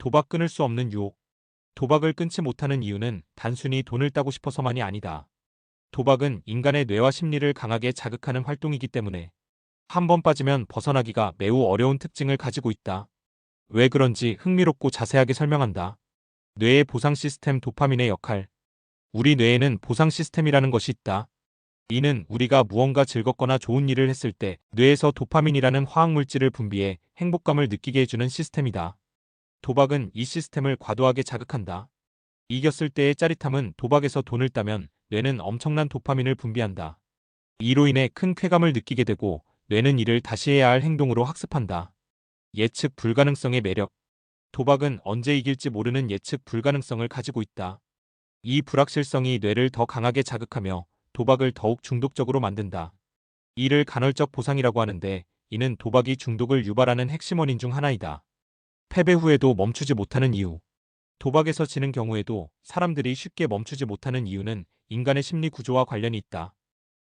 도박 끊을 수 없는 유혹. 도박을 끊지 못하는 이유는 단순히 돈을 따고 싶어서만이 아니다. 도박은 인간의 뇌와 심리를 강하게 자극하는 활동이기 때문에 한 번 빠지면 벗어나기가 매우 어려운 특징을 가지고 있다. 왜 그런지 흥미롭고 자세하게 설명한다. 뇌의 보상 시스템 도파민의 역할. 우리 뇌에는 보상 시스템이라는 것이 있다. 이는 우리가 무언가 즐겁거나 좋은 일을 했을 때 뇌에서 도파민이라는 화학물질을 분비해 행복감을 느끼게 해주는 시스템이다. 도박은 이 시스템을 과도하게 자극한다. 이겼을 때의 짜릿함은 도박에서 돈을 따면 뇌는 엄청난 도파민을 분비한다. 이로 인해 큰 쾌감을 느끼게 되고 뇌는 이를 다시 해야 할 행동으로 학습한다. 예측 불가능성의 매력. 도박은 언제 이길지 모르는 예측 불가능성을 가지고 있다. 이 불확실성이 뇌를 더 강하게 자극하며 도박을 더욱 중독적으로 만든다. 이를 간헐적 보상이라고 하는데 이는 도박이 중독을 유발하는 핵심 원인 중 하나이다. 패배 후에도 멈추지 못하는 이유. 도박에서 지는 경우에도 사람들이 쉽게 멈추지 못하는 이유는 인간의 심리 구조와 관련이 있다.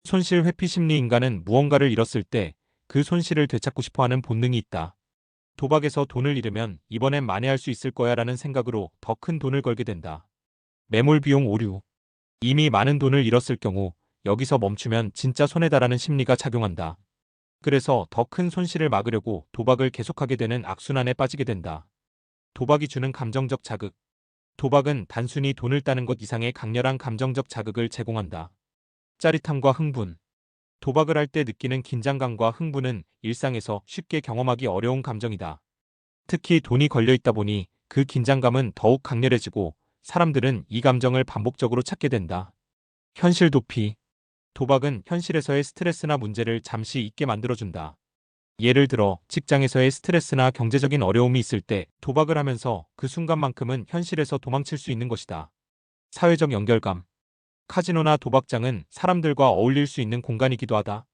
손실 회피 심리 인간은 무언가를 잃었을 때 그 손실을 되찾고 싶어 하는 본능이 있다. 도박에서 돈을 잃으면 이번엔 만회할 수 있을 거야 라는 생각으로 더 큰 돈을 걸게 된다. 매몰 비용 오류. 이미 많은 돈을 잃었을 경우 여기서 멈추면 진짜 손해다라는 심리가 작용한다. 그래서 더 큰 손실을 막으려고 도박을 계속하게 되는 악순환에 빠지게 된다. 도박이 주는 감정적 자극. 도박은 단순히 돈을 따는 것 이상의 강렬한 감정적 자극을 제공한다. 짜릿함과 흥분. 도박을 할 때 느끼는 긴장감과 흥분은 일상에서 쉽게 경험하기 어려운 감정이다. 특히 돈이 걸려 있다 보니 그 긴장감은 더욱 강렬해지고 사람들은 이 감정을 반복적으로 찾게 된다. 현실 도피. 도박은 현실에서의 스트레스나 문제를 잠시 잊게 만들어준다. 예를 들어 직장에서의 스트레스나 경제적인 어려움이 있을 때 도박을 하면서 그 순간만큼은 현실에서 도망칠 수 있는 것이다. 사회적 연결감. 카지노나 도박장은 사람들과 어울릴 수 있는 공간이기도 하다.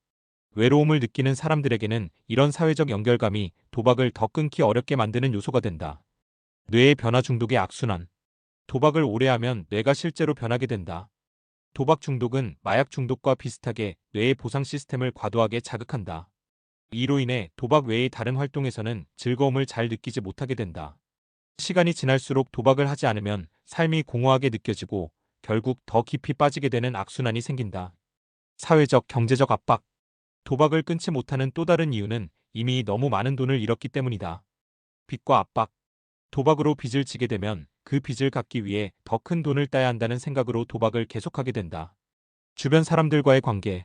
외로움을 느끼는 사람들에게는 이런 사회적 연결감이 도박을 더 끊기 어렵게 만드는 요소가 된다. 뇌의 변화 중독의 악순환. 도박을 오래 하면 뇌가 실제로 변하게 된다. 도박 중독은 마약 중독과 비슷하게 뇌의 보상 시스템을 과도하게 자극한다. 이로 인해 도박 외의 다른 활동에서는 즐거움을 잘 느끼지 못하게 된다. 시간이 지날수록 도박을 하지 않으면 삶이 공허하게 느껴지고 결국 더 깊이 빠지게 되는 악순환이 생긴다. 사회적, 경제적 압박. 도박을 끊지 못하는 또 다른 이유는 이미 너무 많은 돈을 잃었기 때문이다. 빚과 압박. 도박으로 빚을 지게 되면 그 빚을 갚기 위해 더 큰 돈을 따야 한다는 생각으로 도박을 계속하게 된다. 주변 사람들과의 관계.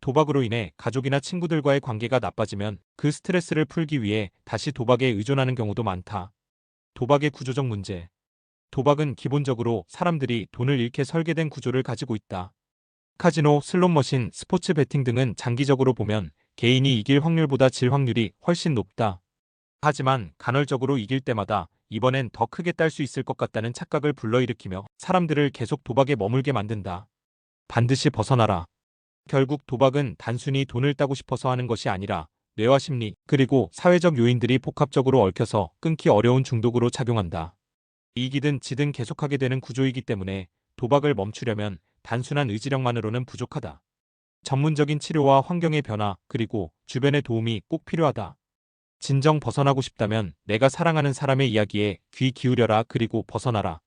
도박으로 인해 가족이나 친구들과의 관계가 나빠지면 그 스트레스를 풀기 위해 다시 도박에 의존하는 경우도 많다. 도박의 구조적 문제. 도박은 기본적으로 사람들이 돈을 잃게 설계된 구조를 가지고 있다. 카지노, 슬롯머신, 스포츠 베팅 등은 장기적으로 보면 개인이 이길 확률보다 질 확률이 훨씬 높다. 하지만 간헐적으로 이길 때마다 이번엔 더 크게 딸 수 있을 것 같다는 착각을 불러일으키며 사람들을 계속 도박에 머물게 만든다. 반드시 벗어나라. 결국 도박은 단순히 돈을 따고 싶어서 하는 것이 아니라 뇌와 심리, 그리고 사회적 요인들이 복합적으로 얽혀서 끊기 어려운 중독으로 작용한다. 이기든 지든 계속하게 되는 구조이기 때문에 도박을 멈추려면 단순한 의지력만으로는 부족하다. 전문적인 치료와 환경의 변화, 그리고 주변의 도움이 꼭 필요하다. 진정 벗어나고 싶다면 내가 사랑하는 사람의 이야기에 귀 기울여라 그리고 벗어나라.